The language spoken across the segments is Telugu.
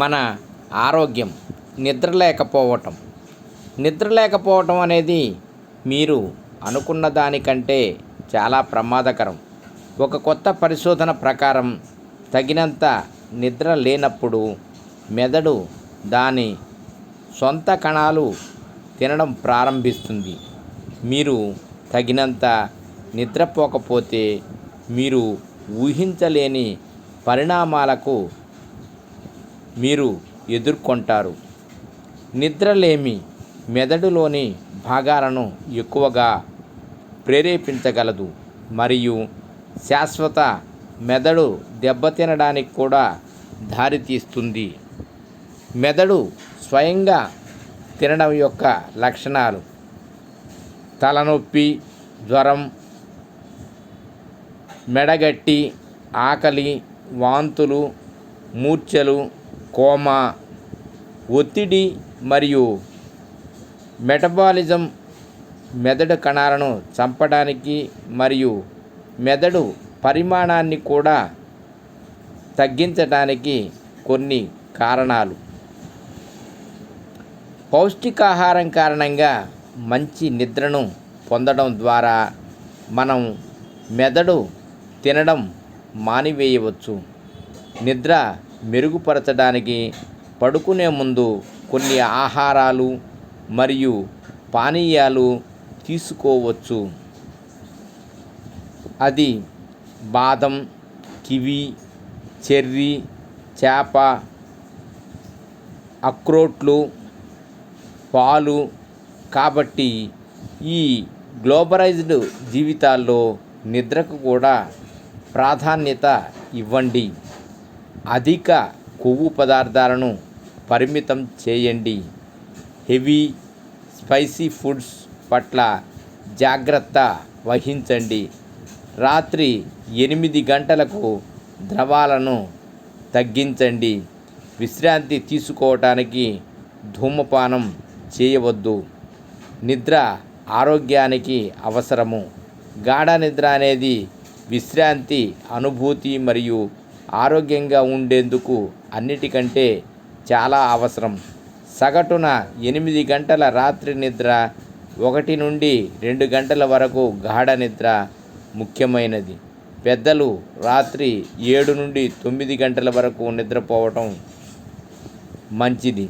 మన ఆరోగ్యం నిద్ర లేకపోవటం. నిద్ర లేకపోవటం అనేది మీరు అనుకున్న దానికంటే చాలా ప్రమాదకరం. ఒక కొత్త పరిశోధన ప్రకారం తగినంత నిద్ర లేనప్పుడు మెదడు దాని సొంత కణాలు తినడం ప్రారంభిస్తుంది. మీరు తగినంత నిద్రపోకపోతే మీరు ఊహించలేని పరిణామాలకు మీరు ఎదుర్కొంటారు. నిద్రలేమి మెదడులోని భాగాలను ఎక్కువగా ప్రేరేపించగలదు. మరియు శాశ్వత మెదడు దెబ్బతినడానికి కూడా దారితీస్తుంది. మెదడు స్వయంగా తినడం యొక్క లక్షణాలు. తలనొప్పి జ్వరం మెడగట్టి ఆకలి వాంతులు మూర్ఛలు కోమా ఒత్తిడి మరియు మెటబాలిజం మెదడు కణాలను చంపడానికి మరియు మెదడు పరిమాణాన్ని కూడా తగ్గించడానికి కొన్ని కారణాలు. పౌష్టికాహారం కారణంగా మంచి నిద్రను పొందడం ద్వారా మనం మెదడు తినడం మానివేయవచ్చు. నిద్ర మెరుగుపరచడానికి పడుకునే ముందు కొన్ని ఆహారాలు మరియు పానీయాలు తీసుకోవచ్చు. అది బాదం కివి చెర్రీ చేప అక్రోట్లు పాలు. కాబట్టి ఈ గ్లోబలైజ్డ్ జీవితాల్లో నిద్రకు కూడా ప్రాధాన్యత ఇవ్వండి. అధిక కొవ్వు పదార్థాలను పరిమితం చేయండి. హెవీ స్పైసీ ఫుడ్స్ పట్ల జాగ్రత్త వహించండి. రాత్రి ఎనిమిది గంటలకు ద్రవాలను తగ్గించండి. విశ్రాంతి తీసుకోవటానికి ధూమపానం చేయవద్దు. నిద్ర ఆరోగ్యానికి అవసరము. గాఢ నిద్ర అనేది విశ్రాంతి అనుభూతి మరియు ఆరోగ్యంగా ఉండేందుకు అన్నిటికంటే చాలా అవసరం. సగటున ఎనిమిది గంటల రాత్రి నిద్ర ఒకటి నుండి రెండు గంటల వరకు గాఢ నిద్ర ముఖ్యమైనది. పెద్దలు రాత్రి ఏడు నుండి తొమ్మిది గంటల వరకు నిద్రపోవటం మంచిది.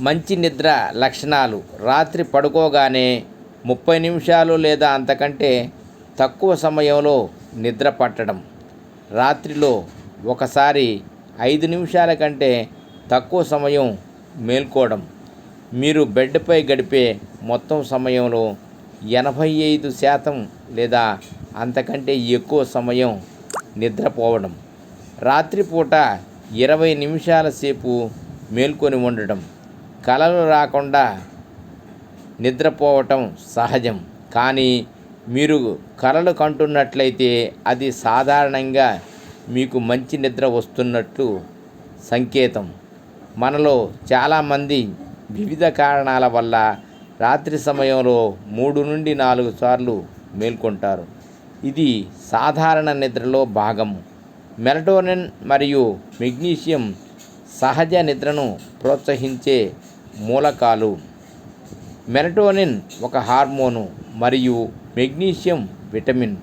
మంచి నిద్ర లక్షణాలు. రాత్రి పడుకోగానే ముప్పై నిమిషాలు లేదా అంతకంటే తక్కువ సమయంలో నిద్ర పట్టడం. రాత్రిలో ఒకసారి ఐదు నిమిషాల కంటే తక్కువ సమయం మేల్కోవడం. మీరు బెడ్పై గడిపే మొత్తం సమయంలో ఎనభై ఐదు శాతం లేదా అంతకంటే ఎక్కువ సమయం నిద్రపోవడం. రాత్రిపూట ఇరవై నిమిషాల సేపు మేల్కొని ఉండడం. కలలు రాకుండా నిద్రపోవటం సహజం. కానీ మీరు కలలు కంటున్నట్లయితే అది సాధారణంగా మీకు మంచి నిద్ర వస్తున్నట్లు సంకేతం. మనలో చాలామంది వివిధ కారణాల వల్ల రాత్రి సమయంలో మూడు నుండి నాలుగు సార్లు మేల్కొంటారు. ఇది సాధారణ నిద్రలో భాగము మెలటోనిన్ మరియు మెగ్నీషియం సహజ నిద్రను ప్రోత్సహించే మూలకాలు. మెలటోనిన్ ఒక హార్మోను మరియు మెగ్నీషియం విటమిన్.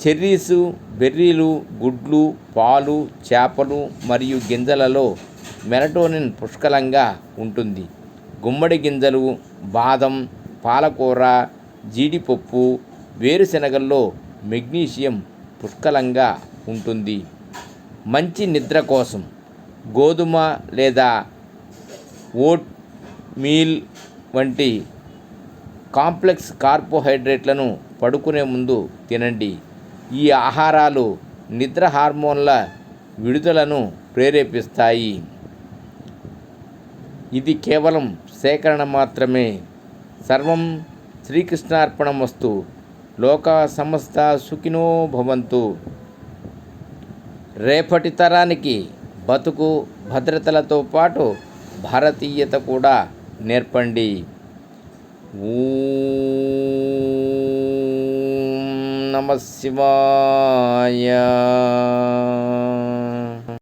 చెర్రీసు బెర్రీలు గుడ్లు పాలు చేపలు మరియు గింజలలో మెలటోనిన్ పుష్కలంగా ఉంటుంది. గుమ్మడి గింజలు బాదం పాలకూర జీడిపప్పు వేరుశెనగల్లో మెగ్నీషియం పుష్కలంగా ఉంటుంది. మంచి నిద్ర కోసం గోధుమ లేదా ఓట్ మీల్ వంటి కాంప్లెక్స్ కార్బోహైడ్రేట్లను పడుకునే ముందు తినండి. ఈ ఆహారాలు నిద్ర హార్మోన్ల విడుదలను ప్రేరేపిస్తాయి. ఇది కేవలం సేకరణ మాత్రమే. సర్వం శ్రీకృష్ణార్పణమస్తు లోక సమస్త సుఖినో భవంతు. రేపటి తరానికి బతుకు భద్రతలతో పాటు భారతీయత కూడా నేర్పండి. ఊ నమ శివాయ